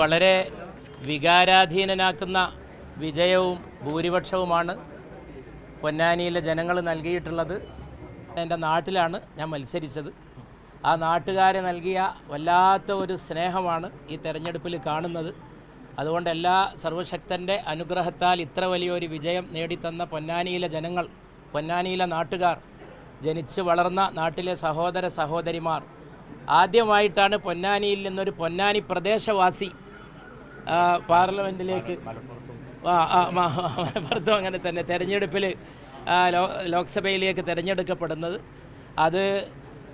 വളരെ വികാരാധീനനാക്കുന്ന വിജയവും ഭൂരിപക്ഷവുമാണ് പൊന്നാനിയിലെ ജനങ്ങൾ നൽകിയിട്ടുള്ളത്. എന്റെ നാട്ടിലാണ് ഞാൻ മത്സരിച്ചത്. ആ നാട്ടുകാരെ നൽകിയ വല്ലാത്ത ഒരു സ്നേഹമാണ് ഈ തെരഞ്ഞെടുപ്പിൽ കാണുന്നത്. അതുകൊണ്ട് എല്ലാ സർവശക്തന്റെ അനുഗ്രഹത്താൽ ഇത്ര വലിയൊരു വിജയം നേടിത്തന്ന പൊന്നാനിയിലെ ജനങ്ങൾ പൊന്നാനിയിലെ നാട്ടുകാർ ജനിച്ച് വളർന്ന നാട്ടിലെ സഹോദര സഹോദരിമാർ. ആദ്യമായിട്ടാണ് പൊന്നാനിയിൽ നിന്നൊരു പൊന്നാനി പ്രദേശവാസി പാർലമെന്റിലേക്ക് മലപ്പുറത്തും. അങ്ങനെ തന്നെ. തെരഞ്ഞെടുപ്പിൽ ലോ ലോക്സഭയിലേക്ക് തിരഞ്ഞെടുക്കപ്പെടുന്നത്. അത്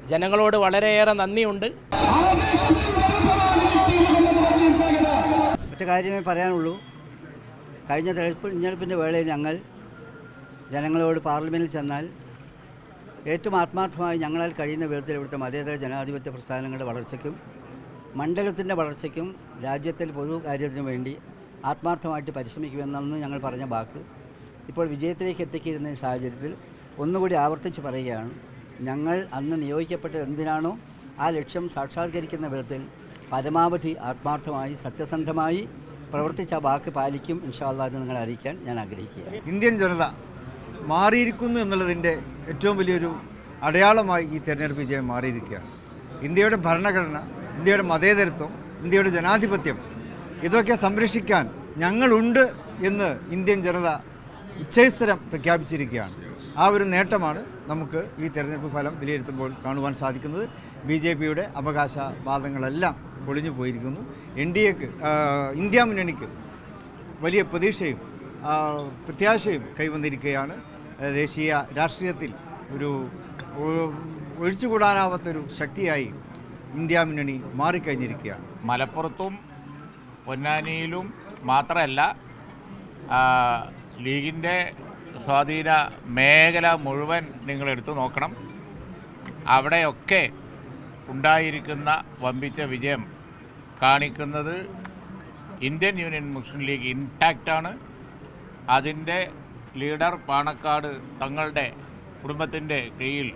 ജനങ്ങളോട് വളരെയേറെ നന്ദിയുണ്ട്. ഒറ്റ കാര്യമേ പറയാനുള്ളൂ. കഴിഞ്ഞ തെരഞ്ഞെടുപ്പ് തെരഞ്ഞെടുപ്പിന്റെ വേളയിൽ ഞങ്ങൾ ജനങ്ങളോട് പാർലമെന്റിൽ ചെന്നാൽ ഏറ്റവും ആത്മാർത്ഥമായി ഞങ്ങളാൽ കഴിയുന്ന വിധത്തിൽ ഇവിടുത്തെ മതേതര ജനാധിപത്യ പ്രസ്ഥാനങ്ങളുടെ വളർച്ചയ്ക്കും മണ്ഡലത്തിന്റെ വളർച്ചയ്ക്കും രാജ്യത്തിൽ പൊതു കാര്യത്തിനും വേണ്ടി ആത്മാർത്ഥമായിട്ട് പരിശ്രമിക്കുമെന്നു ഞങ്ങൾ പറഞ്ഞ വാക്ക്. ഇപ്പോൾ വിജയത്തിലേക്ക് എത്തിക്കിരുന്ന സാഹചര്യത്തിൽ ഒന്നുകൂടി ആവർത്തിച്ച് പറയുകയാണ് ഞങ്ങൾ അന്ന് നിയോഗിക്കപ്പെട്ട എന്തിനാണോ ആ ലക്ഷ്യം സാക്ഷാത്കരിക്കുന്ന വിധത്തിൽ പരമാവധി ആത്മാർത്ഥമായി സത്യസന്ധമായി പ്രവർത്തിച്ച വാക്ക് പാലിക്കും ഇൻഷാല്ലാ എന്ന് നിങ്ങളെ അറിയിക്കാൻ ഞാൻ ആഗ്രഹിക്കുകയാണ്. ഇന്ത്യൻ ജനത മാറിയിരിക്കുന്നു എന്നുള്ളതിന്റെ ഏറ്റവും വലിയൊരു അടയാളമായി ഈ തെരഞ്ഞെടുപ്പ് വിജയം മാറിയിരിക്കുകയാണ്. ഇന്ത്യയുടെ ഭരണഘടന ഇന്ത്യയുടെ മതേതരത്വം ഇന്ത്യയുടെ ജനാധിപത്യം ഇതൊക്കെ സംരക്ഷിക്കാൻ ഞങ്ങളുണ്ട് എന്ന് ഇന്ത്യൻ ജനത ഉച്ചസ്ഥരം പ്രഖ്യാപിച്ചിരിക്കുകയാണ്. ആ ഒരു നേട്ടമാണ് നമുക്ക് ഈ തെരഞ്ഞെടുപ്പ് ഫലം വിലയിരുത്തുമ്പോൾ കാണുവാൻ സാധിക്കുന്നത്. ബി ജെ പിയുടെ അവകാശവാദങ്ങളെല്ലാം പൊളിഞ്ഞു പോയിരിക്കുന്നു. എൻ ഡി എക്ക് ഇന്ത്യ മുന്നണിക്ക് വലിയ പ്രതീക്ഷയും പ്രത്യാശയും കൈവന്നിരിക്കുകയാണ്. ദേശീയ രാഷ്ട്രീയത്തിൽ ഒരു ഒഴിച്ചുകൂടാനാവാത്തൊരു ശക്തിയായി ഇന്ത്യ മുന്നണി മാറിക്കഴിഞ്ഞിരിക്കുകയാണ്. മലപ്പുറത്തും പൊന്നാനിയിലും മാത്രമല്ല ലീഗിന്റെ സ്വാധീന മേഖല മുഴുവൻ നിങ്ങൾ എടുത്തു നോക്കണം. അവിടെയൊക്കെ ഉണ്ടായിരിക്കുന്ന വമ്പിച്ച വിജയം കാണിക്കുന്നത് ഇന്ത്യൻ യൂണിയൻ മുസ്ലിം ലീഗ് ഇൻടാക്റ്റാണ് അതിന്റെ ലീഡർ പാണക്കാട് തങ്ങളുടെ കുടുംബത്തിന്റെ കീഴിൽ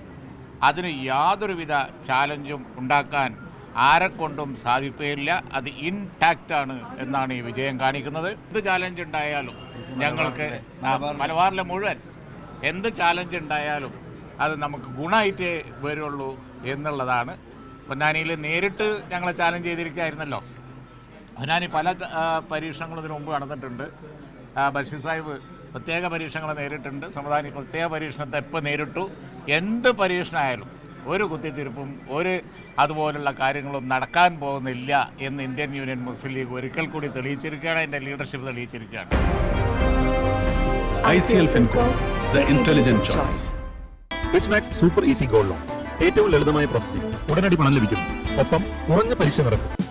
അതിന് യാതൊരുവിധ ചാലഞ്ചും ഉണ്ടാക്കാൻ ആരെക്കൊണ്ടും സാധിക്കുകയില്ല. അത് ഇൻടാക്റ്റ് ആണ് എന്നാണ് ഈ വിജയം കാണിക്കുന്നത്. എന്ത് ചാലഞ്ച് ഉണ്ടായാലും ഞങ്ങൾക്ക് മലബാറിലെ മുഴുവൻ എന്ത് ചാലഞ്ച് ഉണ്ടായാലും അത് നമുക്ക് ഗുണമായിട്ടേ വരുള്ളൂ എന്നുള്ളതാണ്. പൊന്നാനിയിൽ നേരിട്ട് ഞങ്ങളെ ചാലഞ്ച് ചെയ്തിരിക്കുകയായിരുന്നല്ലോ. പൊന്നാനി പല പരീക്ഷണങ്ങളും ഇതിനു മുമ്പ് നടന്നിട്ടുണ്ട്. ബഷീർ സാഹിബ് പ്രത്യേക പരീക്ഷണങ്ങൾ നേരിട്ടുണ്ട്. സമുദായ പ്രത്യേക പരീക്ഷണത്തെ എപ്പോൾ നേരിട്ടു? എന്ത് പരീക്ഷണമായാലും ഒരു കുത്തിത്തിരിപ്പും ഒരു അതുപോലുള്ള കാര്യങ്ങളും നടക്കാൻ പോകുന്നില്ല എന്ന് ഇന്ത്യൻ യൂണിയൻ മുസ്ലിം ലീഗ് ഒരിക്കൽ കൂടി തെളിയിച്ചിരിക്കുകയാണ്. എന്റെ ലീഡർഷിപ്പ് തെളിയിച്ചിരിക്കുകയാണ്. സൂപ്പർ ഈസി ഗോൾഡ് ലോൺ ഏറ്റവും ലളിതമായ പ്രോസസ്സിംഗ് ഉടനടി പണം ലഭിക്കുന്നു. ഒപ്പം കുറഞ്ഞ പലിശ നിരക്ക്.